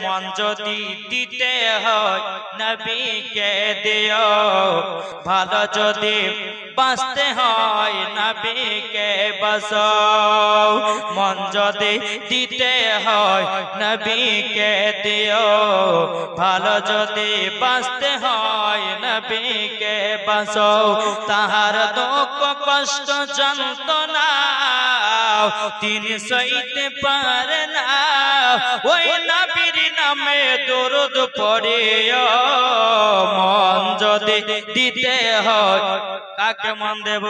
মন যদি দিতে হয়, নবীকে দিও। ভালো যদি বাঁচতে হয়, নবীকে বাঁচাও। মন যদি দিতে হয়, নবীকে দিও। ভালো যদি বাঁচতে হয়, নবীকে বাঁচাও। তাহার দুঃখ, কষ্ট, যন্ত্রণা তিনি সইতে পারে না। ওই নবীর নামে দরুদ পড়িও। মন যদি দিতে হয় কাকে মন দেব?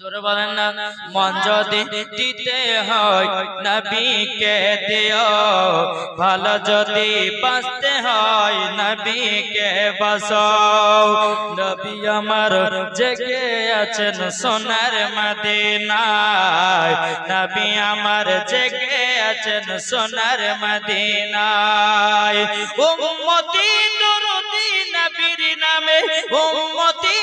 জোরে বলেন না, মন যদি দিতে হয় নবীকে দিও, ভালো যদি বাঁচতে হয় নবীকে বাঁচাও। নবী আমার জেগে আছেন সোনার মদিনায়, নবী আমার জেগে আছেন সোনার মদিনায়। উম্মতি দরদি নবীর নামে, উম্মতি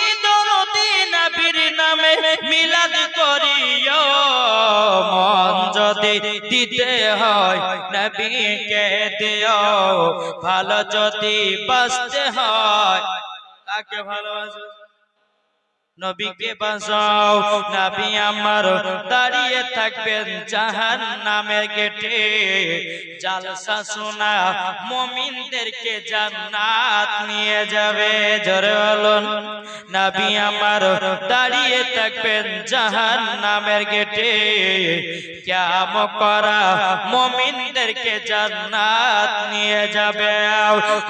দিতে হয় নবীকে দিও। ভালো যদি বাঁচতে হয় তাকে ভালোবাসো? নবীকে বাঁচাও। নবী আমার দাঁড়িয়ে থাকবেন জাহান নামের গেটে। জালসা শোনা মমিনদেরকে জান্নাত নিয়ে যাবে। জোরে বলুন নবী আমার দাঁড়িয়ে থাকবেন জাহান নামের গেটে। ক্যাম করা মমিনদেরকে জান্নাত নিয়ে যাবে।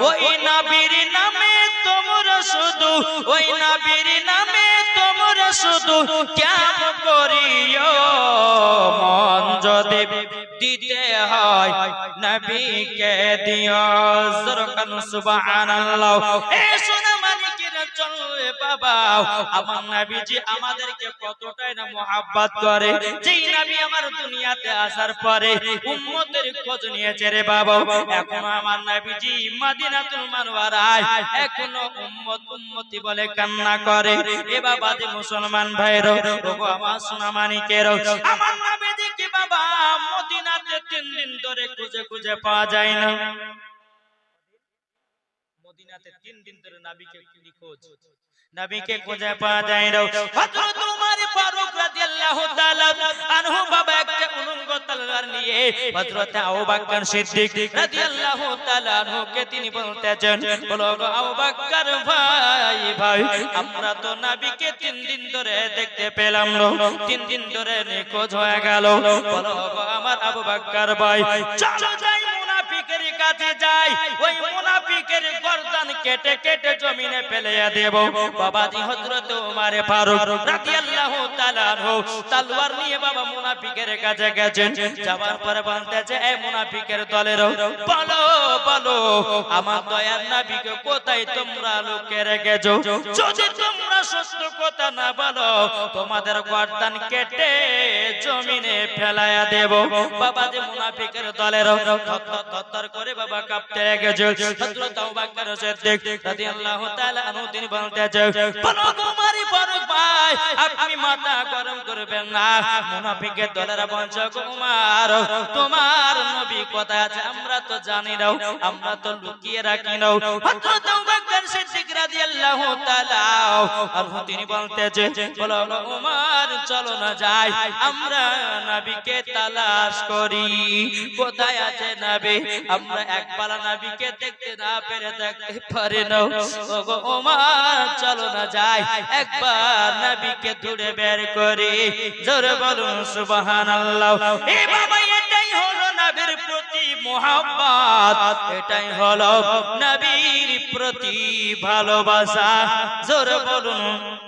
ওই নবীর নামে তোমরা শুধু ওই নবীর নামে শুধু ক্যাম করিও। মন যদি দিতে হয় নবীকে দিও। সুবাহ কতটাই না করে। যেই দুনিয়াতে আসার পরে খোঁজ নিয়েছে বলে কান্না করে। এ বাবা যে মুসলমান ভাইরো আমার আমার নবীজিকে বাবা, মদিনাতে তিন দিন ধরে খুঁজে খুঁজে পাওয়া যায় না। মদিনাতে তিন দিন ধরে নবীকে কি খোঁজ নবীকে খুঁজে পাওয়া যায় না। হযরত উমর ফারুক রাদিয়াল্লাহু তাআলা আনহু বাবা একটা উলঙ্গ তলোয়ার নিয়ে হযরত আবু বকর সিদ্দিক রাদিয়াল্লাহু তাআলা আনহুকে তিনি বলতেছেন বলো গো আবু বকর ভাই ভাই আমরা তো নবীকে তিন দিন ধরে দেখতে পেলাম না। তিন দিন ধরে নিখোঁজ হয়ে গেল। বলো গো আমার আবু বকর ভাই চলো কাছে যাই, ওই মুনাফিকের গর্দান কেটে কেটে জমিনে ফেলে দেব। বাবাজি হযরত ওমর ফারুক রাদিয়াল্লাহু তাআলা তলোয়ার নিয়ে বাবা মুনাফিকের কাছে গেছেন। যাবার পরে বলতেছে এই মুনাফিকের দলের বলো বলো, আমার দয়ার নবীকে কোথায় তোমরা লুকিয়ে রেখেছো? যদি তোমরা সত্য কথা না বলো, তোমাদের গর্দান কেটে জমিনে ফেলায়া দেব। বাবা যে মুনাফিকের দলের থর করে বাবা কাঁপতে গেছে তাআলা বলতেছে, বলো তোমারই ফারুক ভাই মাথা গরম করবেন না। মুনাফিকের তোমার নবী কোথায় আছে? আমরা তো জানি না। আমরা তো লুকিয়ে রাখি না। হযরত রাদিয়াল্লাহু তাআলা তিনি বলতেছে বলো গো উমর, চলো না যাই, আমরা নবীকে তালাশ করি। কোথায় আছে নবী? আমরা একবার নবীকে দেখতে না পেরে দেখতে পারি না। ওগো ওমর চলো না যাই, একবার নবীকে দূরে বের করি। জোরে বলুন, সুবহানাল্লাহ। এ বাবা মোহাব্বত এটাই হলো নবীর প্রতি ভালোবাসা। জোরে বলুন।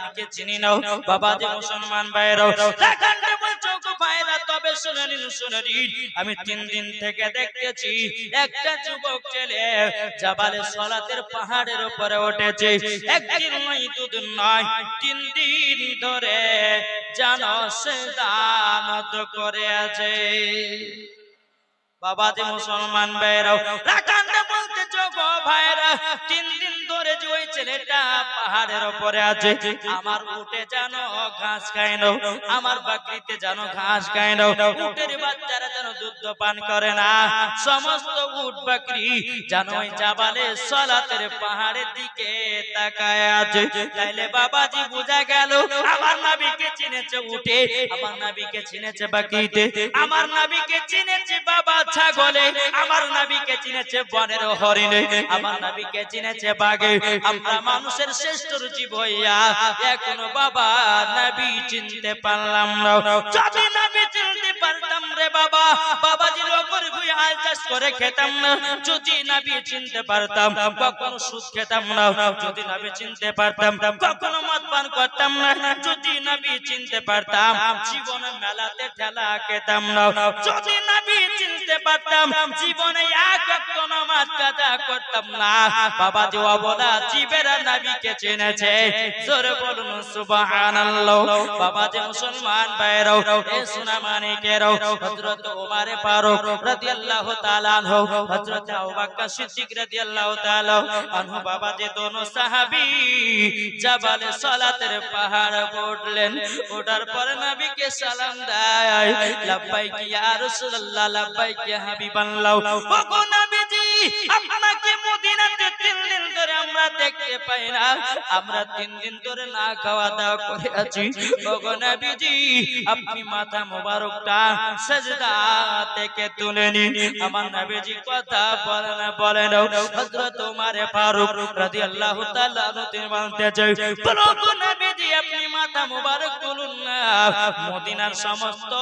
আমিনকে চিনি নাও? বাবা যে মুসলমান ভাইরাও তবে তবে শুনে নিন শুনে নিন। আমি তিন দিন থেকে দেখতেছি একটা যুবক ছেলে জাবালে সলাতের পাহাড়ের উপরে উঠেছে। একদিন নয়, দুদিন নয়, তিন দিন ধরে জানো সে দানত করে আছে। বাবা যে মুসলমান ভাইরাও রাখানটা বলতে গো ভাইরা তিন দিন ধরে যে ছেলেটা পাহাড়ের উপরে আছে, আমার উঠে জানো ঘাস খায় না, আমার বাকরিতে জানো ঘাস খায় না, উটের বাচ্চারা যেন দুধ পান করে না, সমস্ত উট বাকরি সলাতের পাহাড়ের দিকে তাকায় আছে। তাইলে বাবাজি বোঝা গেল, আমার নাবিকে চিনেছে উঠে, আমার নাবিকে চিনেছে বাকিতে। আমার নাবিকে চিনেছে বাবা ছাগলে, আমার নাবিকে চিনেছে বনের হরিণে, আমার নাবিকে চিনেছে বাঘে। আমরা মানুষের শ্রেষ্ঠ জীব হইয়া এখনও বাবা নাবি চিনতে পারলাম না। যদি নাবি চিনতে পারতাম রে বাবা বাবাজি আল চাষ করে খেতাম না। যদি নাবি চিনতে পারতাম, কখনো সুদ খেতাম না। যদি নাবি চিনতে পারতাম, কখনো মদ পান করতাম না। যদি নাবি চিনতে পারতাম, জীবনে মেলাতে ঠেলা খেতাম না। যদি নাবি চিনতে পারতাম, জীবনে এক নামাজ কাজা করতাম না। বাবা যে অবলা জীবেরা নাবিকে চিনেছে, জোরে বলুন, সুবহানাল্লাহ। বাবা যে মুসলমান ভাইরাও এ সোনা মানিকেরাও, হযরত ওমর ফারুক রাদিয়াল্লাহু তাআলা আনহু, হযরত আবু বকর সিদ্দিক রাদিয়াল্লাহু তাআলা আনহু। বাবা যে দোনো সাহাবী জাবালে সালাতের পাহাড় উঠলেন ওঠার পরে নবীকে সালাম দেয়। লাব্বাইক ইয়া রাসূলুল্লাহ, লাব্বাইক ইয়া হাবিবাল্লাহ। ওগো নবীজি আপনাকে মদিনাতে তিন দিন ধরে আমরা দেখতে পাই না। আমরা তিন দিন ধরে না খাওয়া দাওয়া করে আছি। নবীজি, আপনি মাথা মোবারকটা সেজদা থেকে তুলে নিন। আমার নবীজি কথা বলে না বলে না। হযরত ওমর ফারুক রাদিয়াল্লাহু তাআলা আনহু তিনি বলতেছে বলো মাথা মোবারক তুলুন না। মদিনার সমস্ত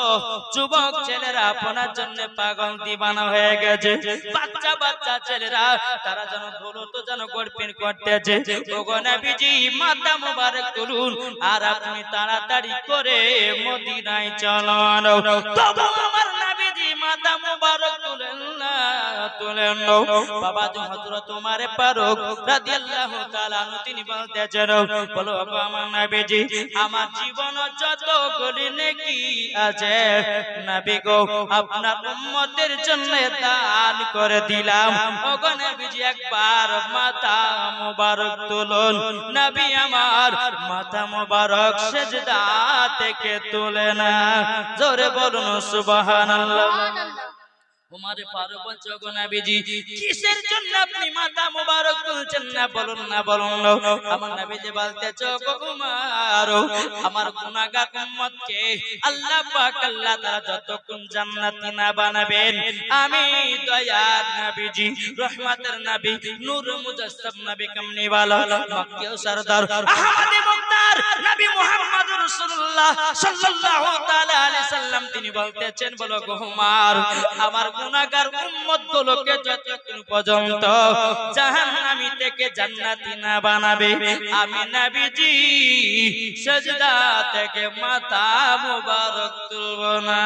যুবক ছেলেরা আপনার জন্য পাগল দিবানা হয়ে গেছে। বাচ্চা বাচ্চা ছেলেরা, তারা যেন দৌলত যেন গড়পিন করতেছে। ওগো মাথা মোবারক তুলুন আর আপনি তাড়াতাড়ি করে মদিনায় চলো তবু তুলেন বাবা যে হযরত ওমর ফারুক রাদিয়াল্লাহু তাআলা তিনি বলতেছেন, বলো গো আমার নবীজি, আমার জীবন যত গলি নেকি আছে, নবী গো, আপনার উম্মতের জন্য দান করে দিলাম। ওগো নবীজি, একবার মাথা মোবারক তুলুন। নবী আমার মাথা মোবারক সেজদা থেকে তুলে না। জোরে বলুন সুবহানাল্লাহ। উমারে ফারুক বলছে নবীজি কিসের জন্য আপনি মাথা মোবারক তুলছেন না? বলুন না বলুন না। আমার নবীজি বলতেছে উমার আমার গুনাহগার উম্মতকে আল্লাহ পাক, আল্লাহ তাআলা যতক্ষণ জান্নাতি না বানাবেন, আমি দয়ার নবীজি, রহমতের নবী, নূর মুজাসসাম নবী কামনিওয়ালা মক্কিও সরদার, আহমদ মুক্তার নবী মুহাম্মদ রাসূলুল্লাহ সাল্লাল্লাহু তাআলা আলাইহি সাল্লাম তিনি বলতেছেন, বলো গো আমার গুনাহগার উম্মত গুলোকে যতক্ষণ পর্যন্ত জাহান্নামী থেকে জান্নাতি না বানাবে আমি নবীজি সাজদা থেকে মাথা মুবারক তুলব না।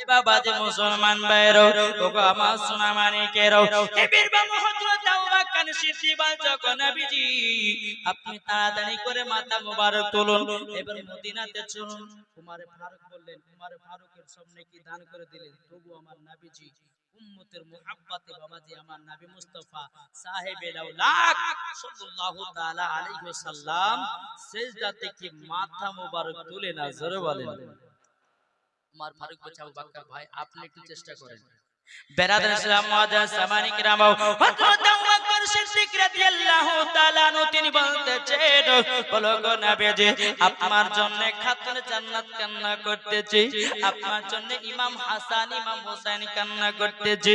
এ বাবা যে মুসলমান ওগো আমার সোনা মানিকেরো এ বীরবা মহৎ আউবাকান সিদ্ধি বালচ নবীজি। আপনি তাড়াতাড়ি করে মাথা মোবারক তুলুন। এবার মদিনাতে চলুন। উমারে ফারুক বললেন, উমারে ফারুকের সামনে কি দান করে দিলেন? তবু আমার নবীজি, উম্মতের মুহাব্বতে বাবাজি, আমার নবী মুস্তাফা সাহেবে লাউলাক সাল্লাল্লাহু তাআলা আলাইহি ওয়াসাল্লাম সিজদা থেকে মাথা মোবারক তুলে না? জোরে বলেন। উমার ফারুক বলছে, আবু ভাই, আপনি একটু চেষ্টা করেন। বেরাদার ইসলাম মুআজ্জাজ সামানি কিরাম হযরত আপনার জন্য খাতুন জান্নাত কান্না করতেছি, আপনার জন্য ইমাম হাসান, ইমাম হোসেন কান্না করতেছি।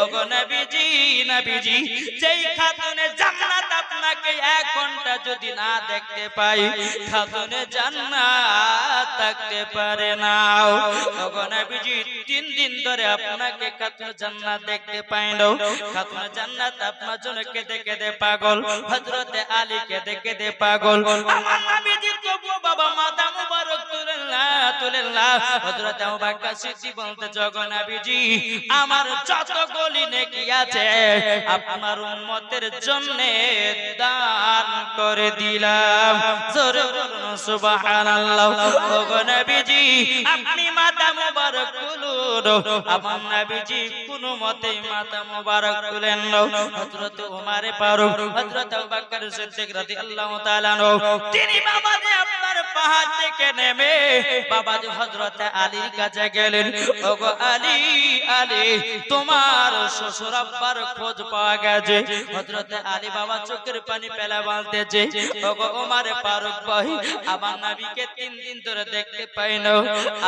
ও গো নবীজি নবীজি, যেই খাতুনে জান্নাত আপনাকে এক ঘণ্টা যদি না দেখতে পাই, খাতুনে জান্নাত থাকতে পারে না। তখন বিজি তিন দিন ধরে আপনাকে খাতুনে জান্নাত দেখতে পাই না। খাতুনে জান্নাত আপনার জন্য কেঁদে কেঁদে পাগল হজরতে আলী কেঁদে কেঁদে পাগল। আমার নবীজি তবু বাবা মাতা আমার যত আপনার উম্মতের জন্য দান করে দিলাম। জোরে বলুন আপনি মাথা মোবারক আমার নবীজি, কোন মতে মাথা মোবারক তুলেন না। হযরত ওমর ফারুক, হযরত আবু বকর সিদ্দিক রাদিয়াল্লাহু তাআলা তিনি বাবা পাহাড় থেকে নেমে বাবা যে হযরত আলীর কাছে গেলেন। ওগো আলী আলী, তোমার শ্বশুর আব্বার খোঁজ পাওয়া গেছে। হযরত আলী বাবা চোখের পানি পেলা বলতেছে ওগো ওমর ফারুক ভাই, আমার নবীকে তিন দিন ধরে দেখতে পাই না।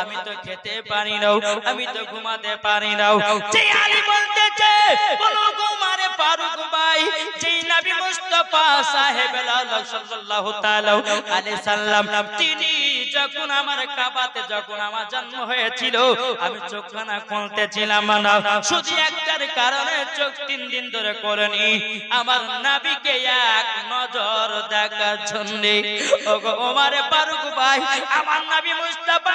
আমি তো খেতে পারি না। আমি তো ঘুমাতে পারি না। যে আলী বলতেছে, বলো ফারুক ভাই, যেই নবী মুস্তাফা সাহেব আল্লাহ সাল্লাল্লাহু তাআলা আলাইহি সাল্লাম, তিনি যখন আমার কাবাতে যখন আমার জন্ম হয়েছিল, আমি চোখখানা খুলতেছিলাম না। শুধু একটার কারণে চোখ তিন দিন ধরে করেনি আমার নাবিকে এক নজর দেখার জন্য। ওগো ওমারে ফারুক ভাই, আমার নবী মুস্তাফা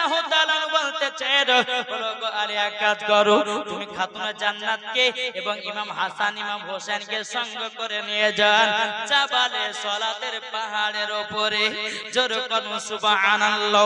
রাদিয়াল্লাহু তাআলা এক কাজ করো, তুমি খাতুনা জান্নাতকে এবং ইমাম হাসান, ইমাম হোসেনকে সঙ্গ করে নিয়ে যান। জাবালে সালাতের পাহাড়ের উপরে জোর করুন সুবহানাল্লাহ।